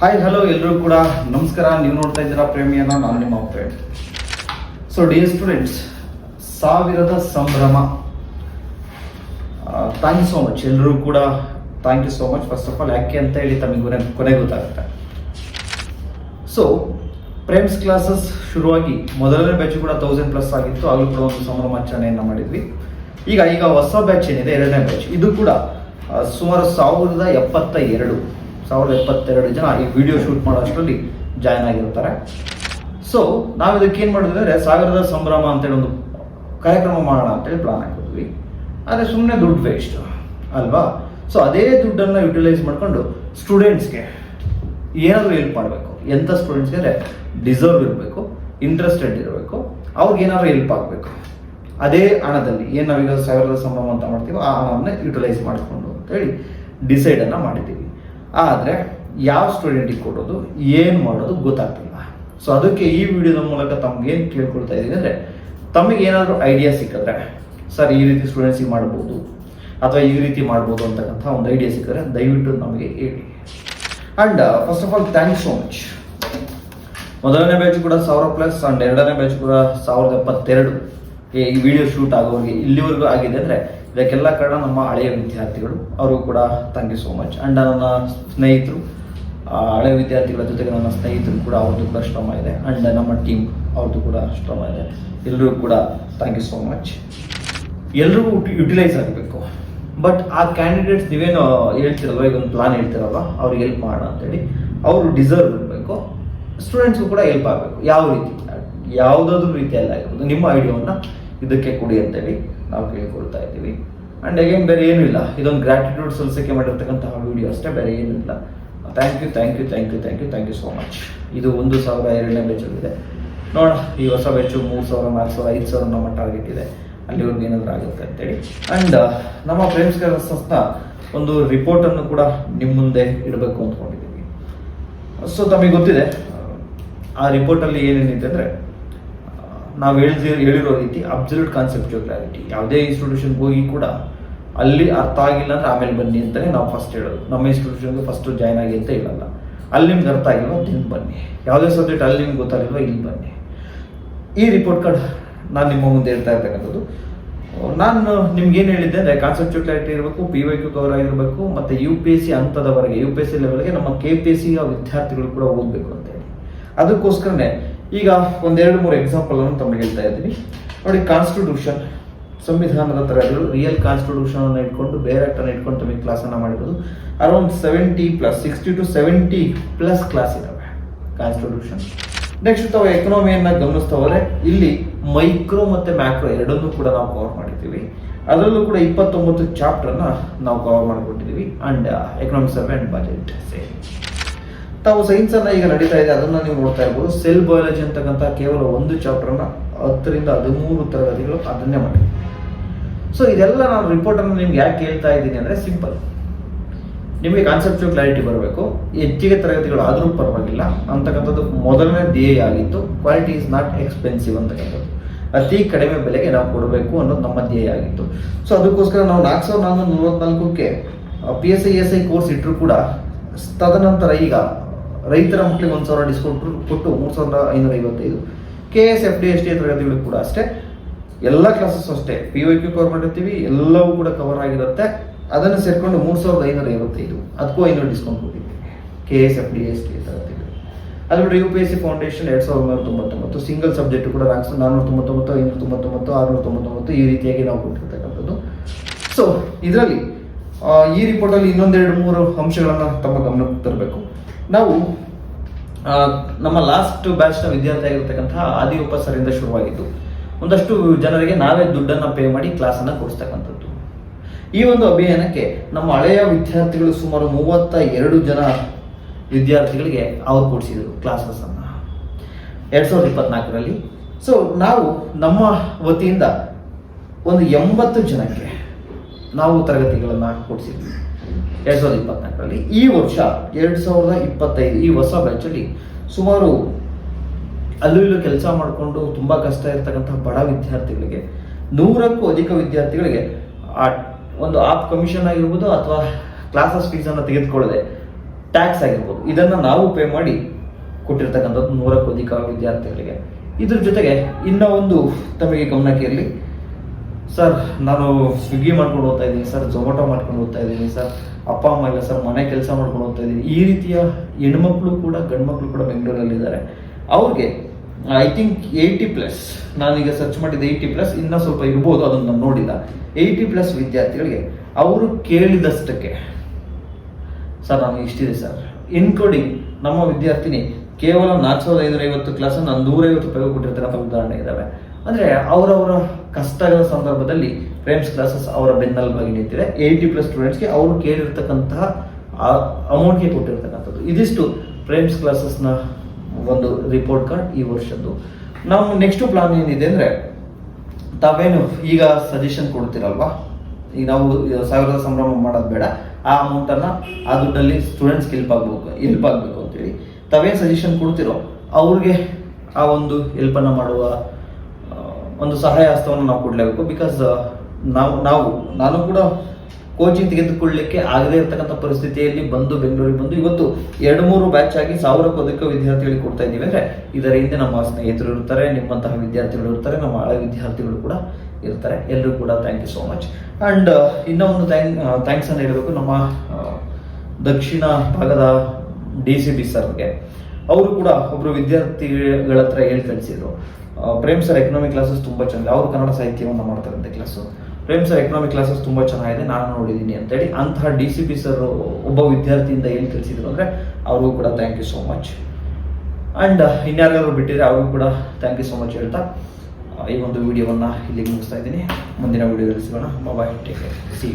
Hi hello ಎಲ್ಲರೂ ಕೂಡ. ನಮಸ್ಕಾರ. ನೀವು ನೋಡ್ತಾ ಇದ್ದೀರಾ ಪ್ರೇಮಿಯನ್ನ, ನಾನು ನಿಮ್ಮ ಪ್ರೇಮ್ ಸೊ ಡಿಯರ್ ಸ್ಟೂಡೆಂಟ್ಸ್ ಸಾವಿರದ ಸಂಭ್ರಮ. ಥ್ಯಾಂಕ್ ಯು ಸೋ ಮಚ್ ಎಲ್ಲರೂ ಕೂಡ thank you so much first of all ಯಾಕೆ ಅಂತ ಹೇಳಿ ತಮಗೆ ಕೊನೆ ಗೊತ್ತಾಗುತ್ತೆ. ಸೊ ಪ್ರೇಮ್ಸ್ ಕ್ಲಾಸಸ್ ಶುರುವಾಗಿ ಮೊದಲನೇ ಬ್ಯಾಚ್ ಕೂಡ ತೌಸಂಡ್ ಪ್ಲಸ್ ಆಗಿತ್ತು. ಆಗಲೂ ಕೂಡ ಒಂದು ಸಂಭ್ರಮಾಚರಣೆಯನ್ನು ಮಾಡಿದ್ವಿ. ಈಗ ಈಗ ಹೊಸ ಬ್ಯಾಚ್ ಏನಿದೆ? ಎರಡನೇ ಬ್ಯಾಚ್ ಇದು ಕೂಡ ಸುಮಾರು ಸಾವಿರದ ಎಪ್ಪತ್ತ ಎರಡು. ಸಾವಿರದ ಎಪ್ಪತ್ತೆರಡು ಜನ ಈ ವಿಡಿಯೋ ಶೂಟ್ ಮಾಡೋಷ್ಟರಲ್ಲಿ ಜಾಯ್ನ್ ಆಗಿರ್ತಾರೆ. ಸೊ ನಾವು ಇದಕ್ಕೆ ಏನು ಮಾಡಿದ್ವಿ ಅಂದರೆ ಸಾಗರದ ಸಂಭ್ರಮ ಅಂತೇಳಿ ಒಂದು ಕಾರ್ಯಕ್ರಮ ಮಾಡೋಣ ಅಂತೇಳಿ ಪ್ಲಾನ್ ಹಾಕಿದ್ವಿ. ಆದರೆ ಸುಮ್ಮನೆ ದುಡ್ಡು ವೇಸ್ಟ್ ಅಲ್ವಾ? ಸೊ ಅದೇ ದುಡ್ಡನ್ನು ಯುಟಿಲೈಸ್ ಮಾಡ್ಕೊಂಡು ಸ್ಟೂಡೆಂಟ್ಸ್ಗೆ ಏನಾದರೂ ಹೆಲ್ಪ್ ಮಾಡಬೇಕು. ಎಂಥ ಸ್ಟೂಡೆಂಟ್ಸ್ಗೆ ಅಂದರೆ ಡಿಸರ್ವ್ ಇರಬೇಕು ಇಂಟ್ರೆಸ್ಟೆಡ್ ಇರಬೇಕು, ಅವ್ರಿಗೆ ಏನಾದರೂ ಹೆಲ್ಪ್ ಆಗಬೇಕು. ಅದೇ ಹಣದಲ್ಲಿ ಏನು ನಾವೀಗ ಸಾಗರದ ಸಂಭ್ರಮ ಅಂತ ಮಾಡ್ತೀವೋ ಆ ಹಣವನ್ನು ಯುಟಿಲೈಸ್ ಮಾಡಿಕೊಂಡು ಅಂತೇಳಿ ಡಿಸೈಡನ್ನು ಮಾಡಿದ್ದೀವಿ. ಆದರೆ ಯಾವ ಸ್ಟೂಡೆಂಟಿಗೆ ಕೊಡೋದು, ಏನು ಮಾಡೋದು ಗೊತ್ತಾಗ್ತಿಲ್ಲ. ಸೊ ಅದಕ್ಕೆ ಈ ವಿಡಿಯೋದ ಮೂಲಕ ತಮ್ಗೆ ಏನು ಕೇಳ್ಕೊಳ್ತಾ ಇದ್ದೀನಿ ಅಂದರೆ, ತಮಗೆ ಏನಾದರೂ ಐಡಿಯಾ ಸಿಕ್ಕಿದ್ರೆ, ಸರ್, ಈ ರೀತಿ ಸ್ಟೂಡೆಂಟ್ಸಿಗೆ ಮಾಡ್ಬೋದು, ಅಥವಾ ಈ ರೀತಿ ಮಾಡ್ಬೋದು ಅಂತಕ್ಕಂಥ ಒಂದು ಐಡಿಯಾ ಸಿಕ್ಕಿದ್ರೆ ದಯವಿಟ್ಟು ನಮಗೆ ಹೇಳಿ. And first of all thank so much ಮೊದಲನೇ ಬ್ಯಾಚ್ ಕೂಡ ಸಾವಿರ ಪ್ಲಸ್ ಆ್ಯಂಡ್ ಎರಡನೇ ಬ್ಯಾಚ್ ಕೂಡ ಸಾವಿರದ ಎಪ್ಪತ್ತೆರಡು ಈ ವಿಡಿಯೋ ಶೂಟ್ ಆಗೋರಿಗೆ ಇಲ್ಲಿವರೆಗೂ ಆಗಿದೆ ಅಂದರೆ ಇದಕ್ಕೆಲ್ಲ ಕಾರಣ ನಮ್ಮ ಹಳೆಯ ವಿದ್ಯಾರ್ಥಿಗಳು. ಅವರು ಕೂಡ thank you so much and ನನ್ನ ಸ್ನೇಹಿತರು ಹಳೆಯ ವಿದ್ಯಾರ್ಥಿಗಳ ಜೊತೆಗೆ ನನ್ನ ಸ್ನೇಹಿತರು ಕೂಡ ಅವ್ರದ್ದು ಕೂಡ ಶ್ರಮ ಇದೆ. ಅಂಡ್ ನಮ್ಮ ಟೀಮ್ ಅವ್ರದ್ದು ಕೂಡ ಶ್ರಮ ಇದೆ. ಎಲ್ಲರೂ ಕೂಡ ಥ್ಯಾಂಕ್ ಯು ಸೋ ಮಚ್ ಎಲ್ಲರೂ ಯುಟಿಲೈಸ್ ಆಗಬೇಕು. ಬಟ್ ಆ ಕ್ಯಾಂಡಿಡೇಟ್ಸ್ ನೀವೇನು ಹೇಳ್ತಿರಲ್ವ, ಈಗ ಒಂದು ಪ್ಲಾನ್ ಹೇಳ್ತಿರಲ್ವ, ಅವ್ರಿಗೆ ಹೆಲ್ಪ್ ಮಾಡೋಣ ಅಂತೇಳಿ. ಅವರು ಡಿಸರ್ವ್ ಇರಬೇಕು. ಸ್ಟೂಡೆಂಟ್ಸ್ಗೂ ಕೂಡ ಹೆಲ್ಪ್ ಆಗಬೇಕು. ಯಾವ ರೀತಿ, ಯಾವುದಾದ್ರೂ ರೀತಿಯಲ್ಲಿ ಆಗಿರ್ಬೋದು ನಿಮ್ಮ ಐಡಿಯಾವನ್ನು ಇದಕ್ಕೆ ಕೊಡಿ ಅಂತೇಳಿ. ನಾವು ಕೇಳಿಕೊಳ್ತಾ ಇದ್ದೀವಿ. ಆ್ಯಂಡ್ ಅಗೇನ್ ಬೇರೆ ಏನೂ ಇಲ್ಲ. ಇದೊಂದು ಗ್ರ್ಯಾಟಿಟ್ಯೂಡ್ ಸಲ್ಲಿಸಕ್ಕೆ ಮಾಡಿರ್ತಕ್ಕಂತಹ ವಿಡಿಯೋ ಅಷ್ಟೇ, ಬೇರೆ ಏನೂ ಇಲ್ಲ. Thank you thank you thank you thank you thank you so much ಇದು ಒಂದು ಸಾವಿರ, ಎರಡನೇ ಬ್ಯಾಚಲ್ಲಿದೆ ನೋಡ ಈ ಹೊಸ ಬೆಚ್ಚು ಮೂರು ಸಾವಿರ, ನಾಲ್ಕು ಸಾವಿರ, ಐದು ಸಾವಿರ ನಮ್ಮ ಟಾರ್ಗೆಟ್ ಇದೆ. ಅಲ್ಲಿವರೆಗೂ ಏನಾದರೂ ಆಗುತ್ತೆ ಅಂತೇಳಿ. ಆ್ಯಂಡ್ ನಮ್ಮ ಪ್ರೇಮ್ಸ್ ಸಂಸ್ಥೆ ಒಂದು ರಿಪೋರ್ಟನ್ನು ಕೂಡ ನಿಮ್ಮ ಮುಂದೆ ಇಡಬೇಕು ಅಂದ್ಕೊಂಡಿದ್ದೀವಿ ಸೊ ತಮಗೆ ಗೊತ್ತಿದೆ, ಆ ರಿಪೋರ್ಟಲ್ಲಿ ಏನೇನಿದೆ ಅಂದರೆ ನಾವು ಹೇಳಿದ ಹೇಳಿರೋ ರೀತಿ ಅಬ್ಸಲ್ಯೂಟ್ ಕಾನ್ಸೆಪ್ಚುವಲ್ ಕ್ಲಾರಿಟಿ ಯಾವುದೇ ಇನ್ಸ್ಟಿಟ್ಯೂಷನ್ಗೆ ಹೋಗಿ ಕೂಡ ಅಲ್ಲಿ ಅರ್ಥ ಆಗಿಲ್ಲ ಅಂದ್ರೆ ಆಮೇಲೆ ಬನ್ನಿ ಅಂತಲೇ ನಾವು ಫಸ್ಟ್ ಹೇಳೋದು. ನಮ್ಮ ಇನ್ಸ್ಟಿಟ್ಯೂಷನ್ಗೆ ಫಸ್ಟು ಜಾಯ್ನ್ ಆಗಿ ಅಂತ ಹೇಳಲ್ಲ. ಅಲ್ಲಿ ನಿಮ್ಗೆ ಅರ್ಥ ಆಗಿಲ್ವ ಇಲ್ಲಿ ಬನ್ನಿ. ಯಾವುದೇ ಸಬ್ಜೆಕ್ಟ್ ಅಲ್ಲಿ ನಿಮ್ಗೆ ಗೊತ್ತಾಗಿಲ್ಲ ಇಲ್ಲಿ ಬನ್ನಿ. ಈ ರಿಪೋರ್ಟ್ ಕಾರ್ಡ್ ನಾನು ನಿಮ್ಮ ಮುಂದೆ ಹೇಳ್ತಾ ಇರ್ತಕ್ಕಂಥದ್ದು. ನಾನು ನಿಮ್ಗೆ ಏನು ಹೇಳಿದ್ದೆ ಅಂದರೆ ಕಾನ್ಸೆಪ್ಚುವಲ್ ಕ್ಲಾರಿಟಿ ಇರಬೇಕು ಪಿ ವೈ ಕ್ಯೂ ಕವರ್ ಆಗಿರಬೇಕು ಮತ್ತು ಯು ಪಿ ಎಸ್ ಸಿ ಹಂತದವರೆಗೆ ಯು ಪಿ ಎಸ್ ಸಿ ಲೆವೆಲ್ಗೆ ನಮ್ಮ ಕೆ ಪಿ ಎಸ್ ಸಿ ವಿದ್ಯಾರ್ಥಿಗಳು ಕೂಡ ಓದಬೇಕು ಅಂತ ಹೇಳಿ. ಅದಕ್ಕೋಸ್ಕರನೇ ಈಗ ಒಂದೆರಡು ಮೂರು ಎಕ್ಸಾಂಪಲ್ ಅನ್ನು ತಮಗೆ ಹೇಳ್ತಾ ಇದ್ದೀನಿ. ನೋಡಿ ಕಾನ್ಸ್ಟಿಟ್ಯೂಷನ್ ಸಂವಿಧಾನದ ತರಗಳು ರಿಯಲ್ ಕಾನ್ಸ್ಟಿಟ್ಯೂಷನ್ ಅನ್ನು ಇಟ್ಕೊಂಡು, ಬೇರೆ ಅನ್ನು ಇಟ್ಕೊಂಡು ತಮಗೆ ಕ್ಲಾಸನ್ನು ಮಾಡಿರೋದು. Around seventy plus sixty to seventy plus class ಇದಾವೆ ಕಾನ್ಸ್ಟಿಟ್ಯೂಷನ್ ನೆಕ್ಸ್ಟ್ ತಾವು ಎಕನಾಮಿಯನ್ನ ಗಮನಿಸ್ತಾ ಹೋದ್ರೆ ಇಲ್ಲಿ ಮೈಕ್ರೋ ಮತ್ತೆ ಮ್ಯಾಕ್ರೋ ಎರಡನ್ನೂ ಕೂಡ ನಾವು ಕವರ್ ಮಾಡಿದ್ದೀವಿ. ಅದರಲ್ಲೂ ಕೂಡ ಇಪ್ಪತ್ತೊಂಬತ್ತು ಚಾಪ್ಟರ್ನ ನಾವು cover ಮಾಡಿಕೊಟ್ಟಿದ್ದೀವಿ. And economic survey and budget ಸೇರಿ ತಾವು ಸೈನ್ಸ್ ಅನ್ನ ಈಗ ನಡೀತಾ ಇದೆ, ಅದನ್ನ ನೀವು ನೋಡ್ತಾ ಇರ್ಬೋದು. ಸೆಲ್ ಬಯಾಲಜಿ ಅಂತಕ್ಕಂಥ ಕೇವಲ ಒಂದು ಚಾಪ್ಟರ್ನ ಹತ್ತರಿಂದ ಹದಿಮೂರು ತರಗತಿಗಳು ಅದನ್ನೇ ಮಾಡಿ ಸೊ ಇದೆಲ್ಲ ನಾನು ರಿಪೋರ್ಟ್ ಅನ್ನು ನಿಮ್ಗೆ ಯಾಕೆ ಹೇಳ್ತಾ ಇದ್ದೀನಿ ಅಂದ್ರೆ ಸಿಂಪಲ್ ನಿಮಗೆ ಕಾನ್ಸೆಪ್ಟ್ ಕ್ಲಾರಿಟಿ ಬರಬೇಕು. ಹೆಚ್ಚಿಗೆ ತರಗತಿಗಳು ಆದರೂ ಪರವಾಗಿಲ್ಲ. ಅಂತಕ್ಕಂಥದ್ದು ಮೊದಲನೇ ಧ್ಯೇಯ ಆಗಿತ್ತು. ಕ್ವಾಲಿಟಿ ಇಸ್ ನಾಟ್ ಎಕ್ಸ್ಪೆನ್ಸಿವ್ ಅಂತಕ್ಕಂಥದ್ದು. ಅತಿ ಕಡಿಮೆ ಬೆಲೆಗೆ ನಾವು ಕೊಡಬೇಕು ಅನ್ನೋದು ನಮ್ಮ ಧ್ಯೇಯ ಆಗಿತ್ತು. ಸೊ ಅದಕ್ಕೋಸ್ಕರ ನಾವು ನಾಲ್ಕು ಸಾವಿರದ ನೂರ ನಾಲ್ಕಕ್ಕೆ P S I S I course ಇಟ್ಟರು ಕೂಡ ತದನಂತರ ಈಗ ರೈತರ ಮಕ್ಕಳಿಗೆ ಒಂದು ಸಾವಿರ ಡಿಸ್ಕೌಂಟ್ ಕೊಟ್ಟು ಮೂರು ಸಾವಿರದ ಐನೂರ ಐವತ್ತೈದು. K S F D S T ತರಗತಿಗಳು ಕೂಡ ಅಷ್ಟೇ. ಎಲ್ಲ ಕ್ಲಾಸಸ್ ಅಷ್ಟೇ. ಪಿ ವೈ ಕ್ಯೂ ಕವರ್ ಮಾಡಿರ್ತೀವಿ ಎಲ್ಲವೂ ಕೂಡ ಕವರ್ ಆಗಿರುತ್ತೆ. ಅದನ್ನು ಸೇರಿಕೊಂಡು ಮೂರು ಸಾವಿರದ ಐನೂರ ಐವತ್ತೈದು. ಅದಕ್ಕೂ ಐನೂರು ಡಿಸ್ಕೌಂಟ್ ಕೊಟ್ಟಿದ್ದೀವಿ K S F D S T ತರಗತಿಗಳು. ಅದು ಬಿಟ್ಟು U P S C foundation ಎರಡು ಸಾವಿರದ ಒಂಬೈನೂರ ತೊಂಬತ್ತೊಂಬತ್ತು. ಸಿಂಗಲ್ ಸಬ್ಜೆಕ್ಟ್ ಕೂಡ ರ್ಯಾಂಕ್ಸ್ ನಾನ್ನೂರ ತೊಂಬತ್ತೊಂಬತ್ತು ಐನೂರ ತೊಂಬತ್ತೊಂಬತ್ತು ಆರುನೂರ ತೊಂಬತ್ತೊಂಬತ್ತು ಈ ರೀತಿಯಾಗಿ ನಾವು ಕೊಟ್ಟಿರ್ತಕ್ಕಂಥದ್ದು. ಸೊ ಇದರಲ್ಲಿ ಈ ರಿಪೋರ್ಟಲ್ಲಿ ಇನ್ನೊಂದೆರಡು ಮೂರು ಅಂಶಗಳನ್ನು ತಮ್ಮ ಗಮನಕ್ಕೆ ತರಬೇಕು. ನಾವು ನಮ್ಮ ಲಾಸ್ಟ್ ಬ್ಯಾಚ್ನ ವಿದ್ಯಾರ್ಥಿ ಆಗಿರ್ತಕ್ಕಂತಹ ಆದಿ ಉಪಸರಿಂದ ಶುರುವಾಗಿದ್ದು, ಒಂದಷ್ಟು ಜನರಿಗೆ ನಾವೇ ದುಡ್ಡನ್ನು ಪೇ ಮಾಡಿ ಕ್ಲಾಸನ್ನು ಕೊಡಿಸ್ತಕ್ಕಂಥದ್ದು. ಈ ಒಂದು ಅಭಿಯಾನಕ್ಕೆ ನಮ್ಮ ಹಳೆಯ ವಿದ್ಯಾರ್ಥಿಗಳು ಸುಮಾರು ಮೂವತ್ತ ಎರಡು ಜನ ವಿದ್ಯಾರ್ಥಿಗಳಿಗೆ ಅವ್ರು ಕೊಡಿಸಿದರು ಕ್ಲಾಸಸ್ ಎರಡು ಎರಡ್ ಸಾವಿರದ ಇಪ್ಪತ್ನಾಲ್ಕರಲ್ಲಿ. ಸೊ ನಾವು ನಮ್ಮ ವತಿಯಿಂದ ಒಂದು ಎಂಬತ್ತು ಜನಕ್ಕೆ ನಾವು ತರಗತಿಗಳನ್ನು ಕೊಡಿಸಿದ್ವಿ. ಎರಡ್ ಸಾವಿರದ ಇಪ್ಪತ್ನಾಲ್ಕರಲ್ಲಿ ಈ ವರ್ಷ ಎರಡ್ ಸಾವಿರದ ಇಪ್ಪತ್ತೈದು, ಈ ಹೊಸ ಬ್ಯಾಚಲ್ಲಿ ಸುಮಾರು ಅಲ್ಲೂ ಇಲ್ಲೂ ಕೆಲಸ ಮಾಡಿಕೊಂಡು ತುಂಬ ಕಷ್ಟ ಇರತಕ್ಕಂತಹ ಬಡ ವಿದ್ಯಾರ್ಥಿಗಳಿಗೆ, ನೂರಕ್ಕೂ ಅಧಿಕ ವಿದ್ಯಾರ್ಥಿಗಳಿಗೆ ಆ ಒಂದು ಆಪ್ ಕಮಿಷನ್ ಆಗಿರ್ಬೋದು ಅಥವಾ ಕ್ಲಾಸಸ್ ಫೀಸನ್ನು ತೆಗೆದುಕೊಳ್ಳದೆ ಟ್ಯಾಕ್ಸ್ ಆಗಿರ್ಬೋದು, ಇದನ್ನ ನಾವು ಪೇ ಮಾಡಿ ಕೊಟ್ಟಿರ್ತಕ್ಕಂಥದ್ದು ನೂರಕ್ಕೂ ಅಧಿಕ ವಿದ್ಯಾರ್ಥಿಗಳಿಗೆ. ಇದ್ರ ಜೊತೆಗೆ ಇನ್ನ ಒಂದು ತಮಗೆ ಗಮನಕ್ಕೆ ಇರಲಿ ಸರ್ ನಾನು ಸ್ವಿಗ್ಗಿ ಮಾಡ್ಕೊಂಡು ಹೋಗ್ತಾ ಇದ್ದೀನಿ ಸರ್ ಝೊಮೊಟೊ ಮಾಡ್ಕೊಂಡು ಹೋಗ್ತಾ ಇದ್ದೀನಿ ಸರ್ ಅಪ್ಪ, ಅಮ್ಮ ಇಲ್ಲ ಸರ್ ಮನೆ ಕೆಲಸ ಮಾಡ್ಕೊಂಡು ಹೋಗ್ತಾ ಇದ್ದೀನಿ. ಈ ರೀತಿಯ ಹೆಣ್ಮಕ್ಳು ಕೂಡ, ಗಂಡ್ಮಕ್ಳು ಕೂಡ ಬೆಂಗಳೂರಲ್ಲಿದ್ದಾರೆ. ಅವ್ರಿಗೆ ಐ ಥಿಂಕ್ ಏಯ್ಟಿ ಪ್ಲಸ್ ನಾನೀಗ ಸರ್ಚ್ ಮಾಡಿದ ಏಯ್ಟಿ ಪ್ಲಸ್ ಇನ್ನೂ ಸ್ವಲ್ಪ ಇರ್ಬೋದು ಅದನ್ನು ನಾನು ನೋಡಿಲ್ಲ. ಏಯ್ಟಿ ಪ್ಲಸ್ ವಿದ್ಯಾರ್ಥಿಗಳಿಗೆ, ಅವರು ಕೇಳಿದಷ್ಟಕ್ಕೆ ಸರ್ ನಾನು ಇಷ್ಟಿದೆ ಸರ್ ಇನ್ಕ್ಲೂಡಿಂಗ್ ನಮ್ಮ ವಿದ್ಯಾರ್ಥಿನಿ ಕೇವಲ ನಾಲ್ಕು ಸಾವಿರದ ಐನೂರ ಐವತ್ತು ಕ್ಲಾಸ್ ನಾನು ನೂರೈವತ್ತು ರೂಪಾಯಿ ಕೊಟ್ಟಿರ್ತಕ್ಕಂಥ ಉದಾಹರಣೆ ಇದ್ದಾವೆ ಅಂದ್ರೆ ಅವರವರ ಕಷ್ಟಗಳ ಸಂದರ್ಭದಲ್ಲಿ ಫ್ರೇಮ್ಸ್ ಕ್ಲಾಸಸ್ ಅವರ ಬೆನ್ನೆಲುಬಾಗಿ ನಿಂತಿದೆ. ಏಯ್ಟಿ ಪ್ಲಸ್ ಸ್ಟೂಡೆಂಟ್ಸ್ಗೆ ಅವರು ಕೇಳಿರ್ತಕ್ಕಂತಹ ಅಮೌಂಟ್ಗೆ ಕೊಟ್ಟಿರ್ತಕ್ಕಂಥದ್ದು. ಇದಿಷ್ಟು ಫ್ರೇಮ್ಸ್ ಕ್ಲಾಸಸ್ನ ಒಂದು ರಿಪೋರ್ಟ್ ಕಾರ್ಡ್ ಈ ವರ್ಷದ್ದು. ನಾವು ನೆಕ್ಸ್ಟ್ ಪ್ಲಾನ್ ಏನಿದೆ ಅಂದ್ರೆ, ತಾವೇನು ಈಗ ಸಜೆಷನ್ ಕೊಡ್ತೀರಲ್ವಾ? ಈಗ ನಾವು ಸಾವಿರದ ಸಂಭ್ರಮ ಮಾಡೋದು ಬೇಡ. ಆ ಅಮೌಂಟ್ ಅನ್ನ ಆ ದುಡ್ಡಲ್ಲಿ ಸ್ಟೂಡೆಂಟ್ಸ್ ಹೆಲ್ಪ್ ಆಗಬೇಕು ಹೆಲ್ಪ್ ಆಗ್ಬೇಕು ಅಂತೇಳಿ. ತಾವೇನು ಸಜೆಷನ್ ಕೊಡ್ತಿರೋ, ಅವ್ರಿಗೆ ಆ ಒಂದು ಹೆಲ್ಪ್ ಅನ್ನ ಮಾಡುವ ಒಂದು ಸಹಾಯ ಹಸ್ತವನ್ನು ನಾವು ಕೊಡಲೇಬೇಕು. ಬಿಕಾಸ್ ನಾವು ನಾವು, ನಾನು ಕೂಡ ಕೋಚಿಂಗ್ ತೆಗೆದುಕೊಳ್ಳಲಿಕ್ಕೆ ಆಗದೇ ಇರತಕ್ಕಂಥ ಪರಿಸ್ಥಿತಿಯಲ್ಲಿ ಬಂದು, ಬೆಂಗಳೂರಿಗೆ ಬಂದು ಇವತ್ತು ಎರಡು ಮೂರು ಬ್ಯಾಚ್ ಆಗಿ ಸಾವಿರಕ್ಕೂ ಅಧಿಕ ವಿದ್ಯಾರ್ಥಿಗಳಿಗೆ ಕೊಡ್ತಾ ಇದ್ದೀವಿ. ಅಂದರೆ ಇದರ ಹಿಂದೆ ನಮ್ಮ ಸ್ನೇಹಿತರು ಇರ್ತಾರೆ, ನಿಮ್ಮಂತಹ ವಿದ್ಯಾರ್ಥಿಗಳು ಇರ್ತಾರೆ, ನಮ್ಮ ಹಳೆ ವಿದ್ಯಾರ್ಥಿಗಳು ಕೂಡ ಇರ್ತಾರೆ. ಎಲ್ಲರೂ ಕೂಡ thank you so much and ಇನ್ನೂ ಒಂದು ಥ್ಯಾಂಕ್ ಥ್ಯಾಂಕ್ಸ್ ಅನ್ನು ಹೇಳಬೇಕು ನಮ್ಮ ದಕ್ಷಿಣ ಭಾಗದ ಡಿ ಸಿ ಬಿ ಸರ್ಗೆ ಅವರು ಕೂಡ ಒಬ್ರು ವಿದ್ಯಾರ್ಥಿಗಳ ಹತ್ರ ಹೇಳಿ ಕಳಿಸಿದ್ರು. ಪ್ರೇಮ್ ಸರ್ ಎಕನಾಮಿಕ್ ಕ್ಲಾಸಸ್ ತುಂಬಾ ಚೆನ್ನಾಗಿದೆ. ಅವರು ಕನ್ನಡ ಸಾಹಿತ್ಯವನ್ನು ಮಾಡ್ತಾರಂತೆ class Prem sir economic classes ತುಂಬಾ ಚೆನ್ನಾಗಿದೆ. ನಾನು ನೋಡಿದ್ದೀನಿ ಅಂತೇಳಿ ಅಂತಹ ಡಿ ಸಿ ಪಿ ಸರ್ ಒಬ್ಬ ವಿದ್ಯಾರ್ಥಿಯಿಂದ ಏನು ಕಳಿಸಿದ್ರು ಅಂದ್ರೆ ಅವ್ರಿಗೂ ಕೂಡ thank you so much and ಇನ್ಯಾರಿಗಾದ್ರು ಬಿಟ್ಟಿದ್ರೆ ಅವ್ರಿಗೂ ಕೂಡ ಥ್ಯಾಂಕ್ ಯು ಸೋ ಮಚ್ ಹೇಳ್ತಾ ಈ ಒಂದು ವಿಡಿಯೋವನ್ನ ಇಲ್ಲಿಗೆ ಮುಗಿಸ್ತಾ ಇದ್ದೀನಿ. ಮುಂದಿನ ವಿಡಿಯೋದಲ್ಲಿ ಸಿಗೋಣ. Bye take C